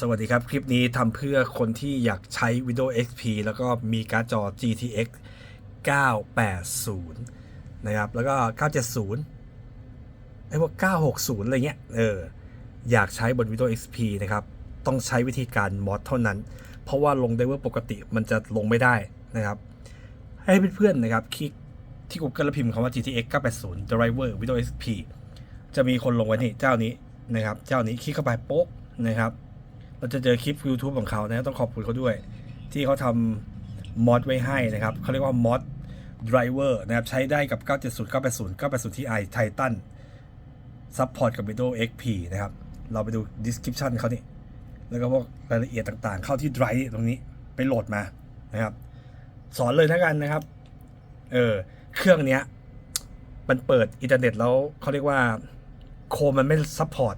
สวัสดีครับ คลิปนี้ทำเพื่อคนที่อยากใช้ Windows XP แล้วก็มีการ์ดจอ GTX 980 นะครับ แล้วก็ 970 ไอ้พวก 960 อะไรเงี้ย เออ อยากใช้บน Windows XP นะครับ ต้องใช้วิธีการมอดเท่านั้น เพราะว่าลงไดเวอร์ปกติมันจะลงไม่ได้นะครับ ให้เพื่อนๆนะครับ คลิกที่ Google แล้วพิมพ์คำว่า GTX 980 Driver Windows XP จะมีคนลงไว้นี่เจ้านี้นะครับ เจ้านี้คลิกเข้าไปโป๊กนะครับ เราจะเจอคลิป YouTube ของเขานะต้องขอบคุณเขาด้วย ที่เขาทำมอดไว้ให้นะครับเขาเรียกว่ามอด driver นะครับใช้ได้กับ 970 980 980 Ti Titan Support กับ Windows XP นะครับ เราไปดู description เขานี่ แล้วก็พวกรายละเอียดต่างๆ เข้าที่ drive ตรงนี้ไปโหลดมานะครับ สอนเลยนะกันนะครับ เออ เครื่องเนี้ย มันเปิดอินเทอร์เน็ตแล้วเขาเรียกว่าโคมมันไม่ซัพพอร์ต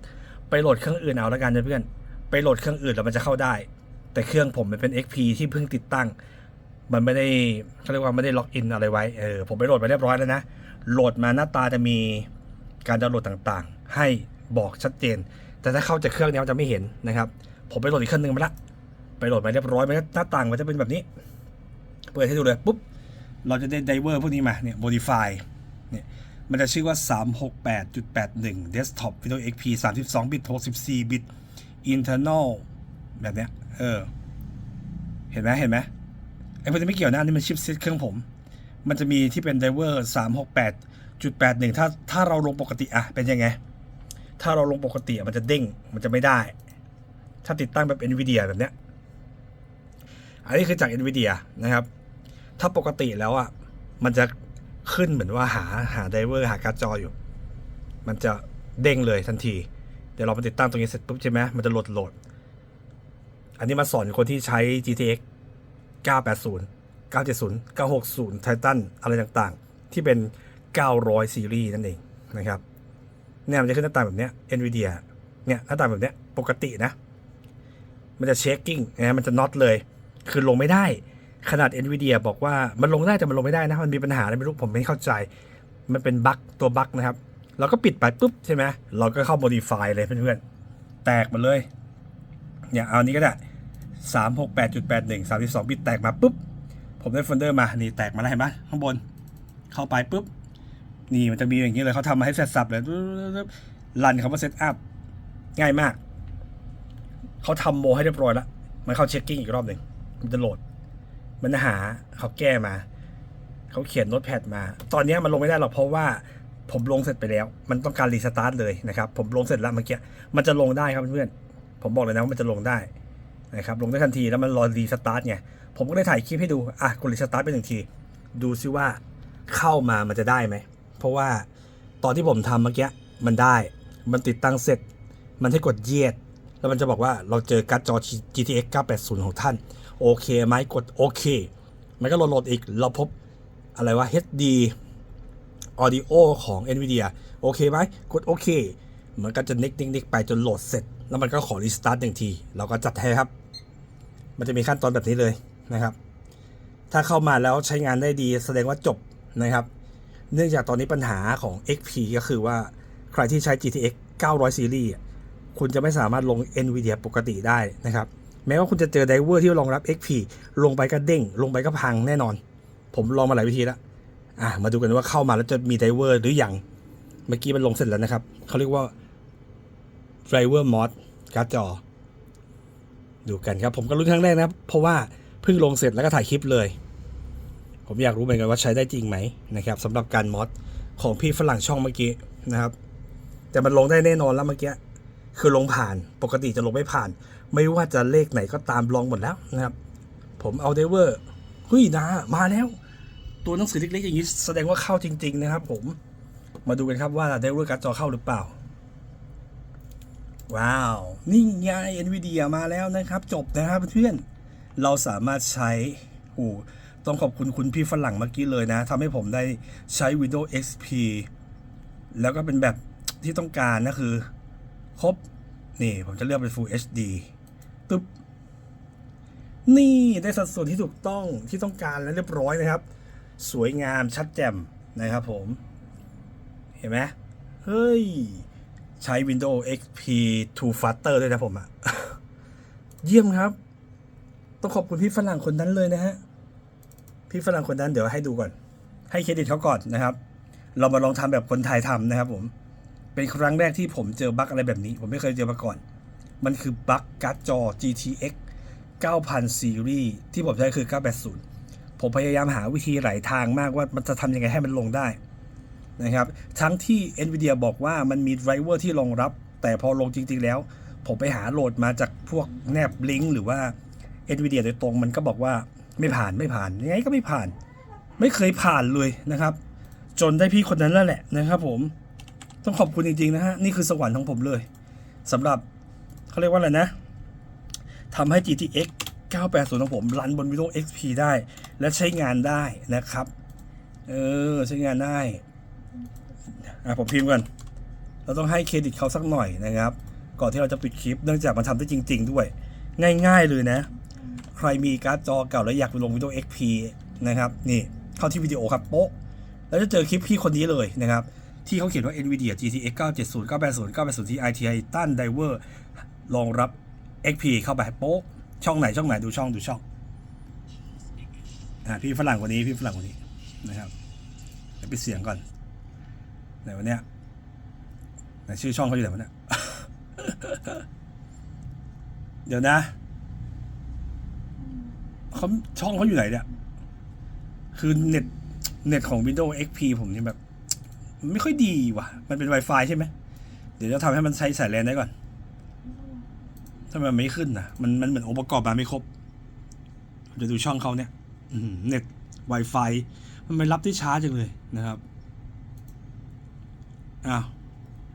ไปโหลดเครื่องอื่นเอาแล้วกันนะเพื่อน ไปโหลดเครื่องอื่นแล้วมันจะเข้าได้ แต่เครื่องผมมันเป็น XP ที่เพิ่งติดตั้ง มันไม่ได้เขาเรียกว่าไม่ได้ล็อกอินอะไรไว้เออผมไปโหลดไปเรียบร้อยแล้วนะโหลดมาหน้าตาจะมีการดาวน์โหลดต่างๆ ให้บอกชัดเจน แต่ถ้าเข้าจากเครื่องนี้มันจะไม่เห็นนะครับผมไปโหลดอีกเครื่องหนึงมาละไปโหลดมาเรียบร้อยมันหน้าต่างมันจะเป็นแบบนี้ เปิดให้ดูเลยปุ๊บเราจะได้ไดเวอร์พวกนี้มาเนี่ย modify เนี่ยมันจะชื่อว่า 368.81 desktop Windows XP 32 bit 64 bit internal แบบเนี้ย เออ เห็นไหมเห็นไหมไอ้พวกนี้ไม่เกี่ยวนะนี่มันชิปเซตเครื่องผม มันจะมีที่เป็น driver 368.81 ถ้าถ้าเราลงปกติอะเป็นยังไง ถ้าเราลงปกติมันจะเด้ง มันจะไม่ได้ ถ้าติดตั้งแบบ NVIDIA แบบเนี้ย อันนี้คือจาก NVIDIA นะครับ ถ้าปกติแล้วอะมันจะขึ้นเหมือนว่าหาหาไดเวอร์หาการ์ดจออยู่ มันจะเด้งเลยทันที เดี๋ยวเราไปติดตั้งตรงนี้เสร็จปุ๊บใช่ไหมมันจะโหลดโหลด อันนี้มาสอนคนที่ใช้ GTX 980 970 960 Titan อะไรต่างๆ ที่เป็น 900 ซีรีส์นั่นเองนะครับเนี่ยมันจะขึ้นหน้าตาแบบเนี้ย NVIDIA เนี่ยหน้าตาแบบเนี้ยปกตินะ มันจะเช็คกิ้งนะมันจะน็อตเลย คือลงไม่ได้ ขนาด NVIDIA บอกว่ามันลงได้แต่มันลงไม่ได้นะ มันมีปัญหาอะไรไม่รู้ผมไม่เข้าใจ มันเป็นบั๊กตัวบั๊กนะครับ เราก็ปิดไปปุ๊บใช่ไหมเราก็เข้า modify เลยเพื่อนๆ แตกหมาเลย เนี่ยเอานี้ก็ได้368.81 32บิตแตกมาปุ๊บ ผมได้โฟลเดอร์มา นี่แตกมาแล้วเห็นไหมข้างบน เข้าไปปุ๊บ นี่มันจะมีอย่างนี้เลยเขาทำมาให้เสร็จสับเลยรันคำว่าเซตอัพง่ายมาก เขาทำโมให้เรียบร้อยแล้ว มันเข้าเช็คกิ้งอีกรอบหนึ่ง มันจะโหลด มันหาเขาแก้มา เขาเขียนโน้ตแพดมา ตอนนี้มันลงไม่ได้หรอกเพราะว่า ผมลงเสร็จไปแล้ว มันต้องการรีสตาร์ทเลยนะครับผมลงเสร็จแล้วเมื่อกี้มันจะลงได้ครับเพื่อนๆผมบอกเลยนะว่ามันจะลงได้นะครับลงได้ทันทีแล้วมันรอรีสตาร์ทไงผมก็ได้ถ่ายคลิปให้ดูอะกดรีสตาร์ทไปหนึ่งทีดูซิว่าเข้ามามันจะได้ไหมเพราะว่าตอนที่ผมทำเมื่อกี้มันได้ มันติดตั้งเสร็จ มันให้กดเยียด แล้วมันจะบอกว่าเราเจอการ์ดจอ GTX 980 ของท่าน โอเคไหมกดโอเค มันก็โหลดอีก เราพบอะไรวะ HD Audio ของ NVIDIA โอเคไหมกดโอเคมันก็จะนิกนิกนิกไปจนโหลดเสร็จ แล้วมันก็ขอรีสตาร์ทหนึ่งที เราก็จัดให้ครับ มันจะมีขั้นตอนแบบนี้เลยนะครับ ถ้าเข้ามาแล้วใช้งานได้ดีแสดงว่าจบนะครับ เนื่องจากตอนนี้ปัญหาของ XP ก็คือว่าใครที่ใช้ GTX 900ซีรีส์คุณจะไม่สามารถลง NVIDIA ปกติได้นะครับ แม้ว่าคุณจะเจอไดเวอร์ที่รองรับ XP ลงไปก็เด้ง ลงไปก็พังแน่นอน ผมลองมาหลายวิธีแล้ว อะมาดูกันว่าเข้ามาแล้วจะมีไดเวอร์หรืออยังเมื่อกี้มันลงเสร็จแล้วนะครับ เขาเรียกว่า Driver Mod การ์ดจอ ดูกันครับ ผมก็รู้ครั้งแรกนะครับเพราะว่าเพิ่งลงเสร็จแล้วก็ถ่ายคลิปเลย ผมอยากรู้เหมือนกันว่าใช้ได้จริงไหมนะครับสำหรับการมอดของพี่ฝรั่งช่องเมื่อกี้นะครับ แต่มันลงได้แน่นอนแล้วเมื่อกี้คือลงผ่านปกติจะลงไม่ผ่าน ไม่ว่าจะเลขไหนก็ตามลองหมดแล้วนะครับ ผมเอาเดเวอร์เฮ้ยนะมาแล้ว ตัวหนังสือเล็กๆอย่างนี้แสดงว่าเข้าจริง ๆ นะครับ ผมมาดูกันครับว่าเดเวอร์การ์ดจอเข้าหรือเปล่า ว้าว นี่ไง NVIDIA มาแล้วนะครับ จบนะครับเพื่อนเราสามารถใช้โอ้ต้องขอบคุณคุณพี่ฝรั่งเมื่อกี้เลยนะทำให้ผมได้ใช้ Windows XP แล้วก็เป็นแบบที่ต้องการนะคือ ครบ นี่ผมจะเลือกเป็น Full HD ตึ๊บนี่ได้สัดส่วนที่ถูกต้องที่ต้องการแล้วเรียบร้อยนะครับ สวยงามชัดแจ่มนะครับผม เห็นไหมเฮ้ย ใช้ Windows XP 2 Faster ด้วยนะผมอะเยี่ยมครับ ต้องขอบคุณพี่ฝรั่งคนนั้นเลยนะฮะ พี่ฝรั่งคนนั้นเดี๋ยวให้ดูก่อน ให้เครดิตเขาก่อนนะครับ เรามาลองทำแบบคนไทยทำนะครับผม เป็นครั้งแรกที่ผมเจอบั๊กอะไรแบบนี้ ผมไม่เคยเจอมาก่อน มันคือบั๊กการ์ดจอ GTX 9000ซีรีส์ที่ผมใช้คือ 980 ผมพยายามหาวิธีหลายทางมากว่ามันจะทำยังไงให้มันลงได้นะครับทั้งที่ NVIDIA บอกว่ามันมีไดรเวอร์ที่รองรับ แต่พอลงจริง ๆ แล้ว ผมไปหาโหลดมาจากพวกแนบลิงก์หรือว่า NVIDIA โดยตรงมันก็บอกว่าไม่ผ่านไม่ผ่านยังไงก็ไม่ผ่าน ไม่เคยผ่านเลยนะครับ จนได้พี่คนนั้นแล้วแหละนะครับผมต้องขอบคุณจริง ๆ นะฮะ นี่คือสวรรค์ของผมเลยสำหรับเขาเรียกว่าอะไรนะทำให้ GTX 980ของผมรันบน Windows XP ได้ และใช้งานได้นะครับ เออ ใช้งานได้ อะ ผมพิมพ์ก่อนเราต้องให้เครดิตเขาสักหน่อยนะครับ ก่อนที่เราจะปิดคลิป เนื่องจากมันทำได้จริง ๆ ด้วย ง่าย ๆ เลยนะ ใครมีการ์ดจอเก่าแล้วอยากไปลง Windows XP นะครับ นี่ เข้าที่วิดีโอครับโป๊ะ แล้วจะเจอคลิปพี่คนนี้เลยนะครับ ที่เขาเขียนว่า NVIDIA GTX 970 980 980 Ti Titan Diver รองรับ XP เข้าไปโป๊ะ ช่องไหนช่องไหนดูช่องดูช่องอ่าพี่ฝรั่งคนนี้พี่ฝรั่งคนนี้นะครับเดี๋ยวปิดเสียงก่อนไหนวันเนี้ยไหนชื่อช่องเขาอยู่ไหนวะเนี่ยเดี๋ยวนะเขาช่องเขาอยู่ไหนเนี่ย คือเน็ตเน็ตของ Windows XP ผมนี่แบบ ไม่ค่อยดีว่ะ มันเป็น Wi-Fi ใช่ไหม เดี๋ยวจะทำให้มันใช้สายแลนได้ก่อน ทำไมมันไม่ขึ้นนะมันมันเหมือนองค์ประกอบมาไม่ครบเดี๋ยวดูช่องเขาเนี่ยเน็ต Wi-Fi มันไม่รับที่ช้าจังเลยนะครับอ้าว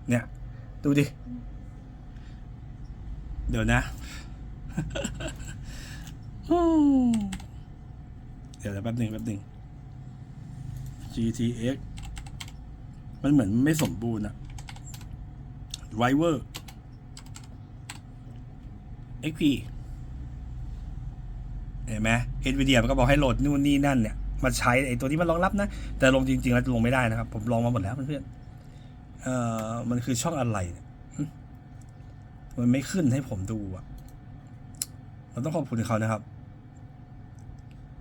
เนี่ย ดูดิ เดี๋ยวนะ เดี๋ยวแป๊บหนึ่งแป๊บหนึ่ง GTX มันเหมือนไม่สมบูรณ์อะ driver XP เห็นไหม NVIDIA มันก็บอกให้โหลดนู่นนี่นั่นเนี่ยมาใช้ไอ้ตัวนี้มันรองรับนะ แต่ลงจริงๆแล้วลงไม่ได้นะครับ ผมลองมาหมดแล้วเพื่อนๆเอ่อมันคือช่องอะไรมันไม่ขึ้นให้ผมดูอะเราต้องขอบคุณเขานะครับ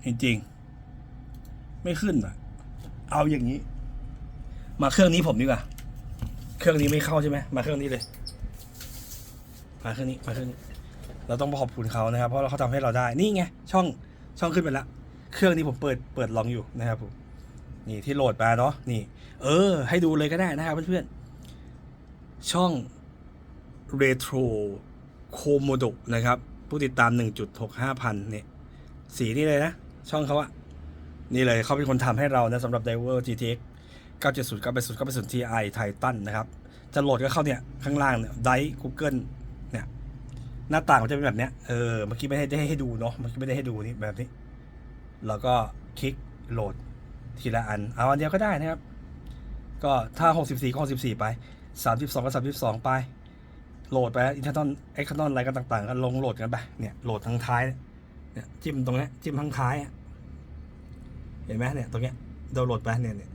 จริงๆไม่ขึ้นอะเอาอย่างนี้ มาเครื่องนี้ผมดีกว่า เครื่องนี้ไม่เข้าใช่ไหมมาเครื่องนี้เลย มาเครื่องนี้มาเครื่องนี้ เราต้องขอบคุณเขานะครับ เพราะเราเขาทำให้เราได้นี่ไงช่องช่องขึ้นไปแล้วเครื่องนี้ผมเปิดเปิดลองอยู่นะครับผมนี่ที่โหลดมาเนาะนี่ เออ ให้ดูเลยก็ได้นะครับเพื่อนๆช่อง Retro Komodo นะครับ ผู้ติดตาม 1.65 พันเนี่ยสีนี่เลยนะ ช่องเขาอะนี่เลยเขาเป็นคนทำให้เรานะสำหรับ Diver GTX 970 980 980 Ti Titan นะครับ จะโหลดก็เข้าเนี่ย ข้างล่างเนี่ยได Google เนี่ย หน้าต่างมันจะเป็นแบบเนี้ย เออ เมื่อกี้ไม่ได้ให้ดูเนาะ เมื่อกี้ไม่ได้ให้ดูนี่แบบนี้ แล้วก็คลิกโหลดทีละอัน เอาอันเดียวก็ได้นะครับ ก็ถ้า 64 ก็ 64 ไป 32 ก็ 32 ไป โหลดไปอินเทอร์นเอ็กซ์นอนอะไรกันต่างๆก็ลงโหลดกันไป เนี่ย โหลดทั้งท้าย เนี่ย จิ้มตรงนี้จิ้มทั้งท้าย เห็นไหมเนี่ย ตรงเนี้ยดาวน์โหลดไปเนี่ยเนี่ย